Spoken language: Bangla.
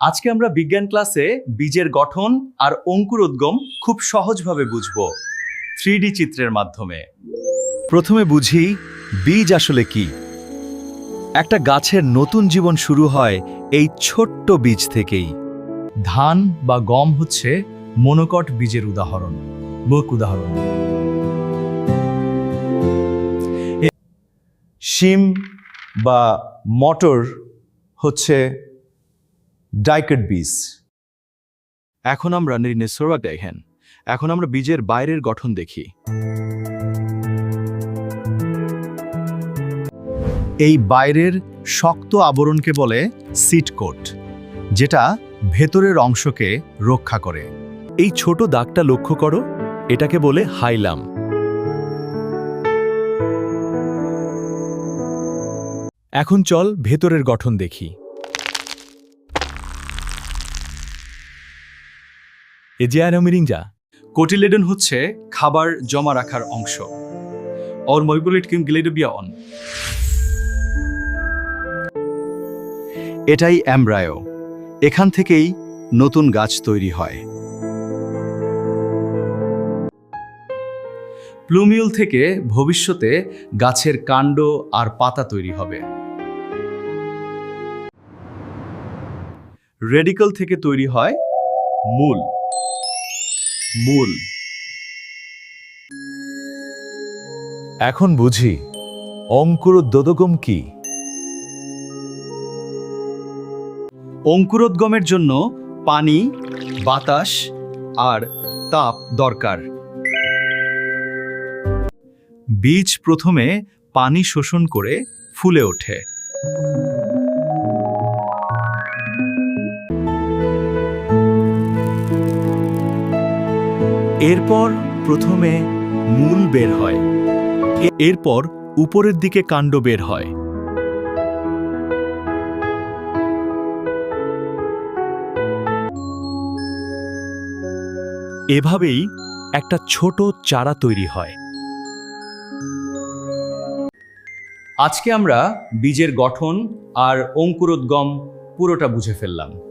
আজকে আমরা বিজ্ঞান ক্লাসে বীজের গঠন আর অঙ্কুরোদ্গম খুব সহজভাবে বুঝব থ্রি চিত্রের মাধ্যমে। প্রথমে বুঝি বীজ আসলে কি। একটা গাছের নতুন জীবন শুরু হয় এই ছোট্ট বীজ থেকেই। ধান বা গম হচ্ছে মনোকট বীজের উদাহরণ মুখ উদাহরণ। শিম বা মটর হচ্ছে ডাইকেট বীজ। এখন আমরা নির্নেশ্বরা দেখেন এখন আমরা বীজের বাইরের গঠন দেখি। এই বাইরের শক্ত আবরণকে বলে সিট কোট, যেটা ভেতরের অংশকে রক্ষা করে। এই ছোট দাগটা লক্ষ্য করো, এটাকে বলে হাইলাম। এখন চল ভেতরের গঠন দেখি। এ যে কোটিলেডন হচ্ছে খাবার জমা রাখার অংশ। অর মৈগুলিট কিম গিলেডবিয়া অন এটাই অ্যামব্রায়ো এখান থেকেই নতুন গাছ তৈরি হয়। প্লুমিউল থেকে ভবিষ্যতে গাছের কাণ্ড আর পাতা তৈরি হবে। রেডিকল থেকে তৈরি হয় মূল। মূল। এখন বুঝি অঙ্কুরোদ্যোদকম কি? অঙ্কুরোদ্গমের জন্য পানি, বাতাস আর তাপ দরকার। বীজ প্রথমে পানি শোষণ করে ফুলে ওঠে। এরপর প্রথমে মূল বের হয়। এরপর উপরের দিকে কাণ্ড বের হয়। এভাবেই একটা ছোট চারা তৈরি হয়। আজকে আমরা বীজের গঠন আর অঙ্কুরোদ্গম পুরোটা বুঝে ফেললাম।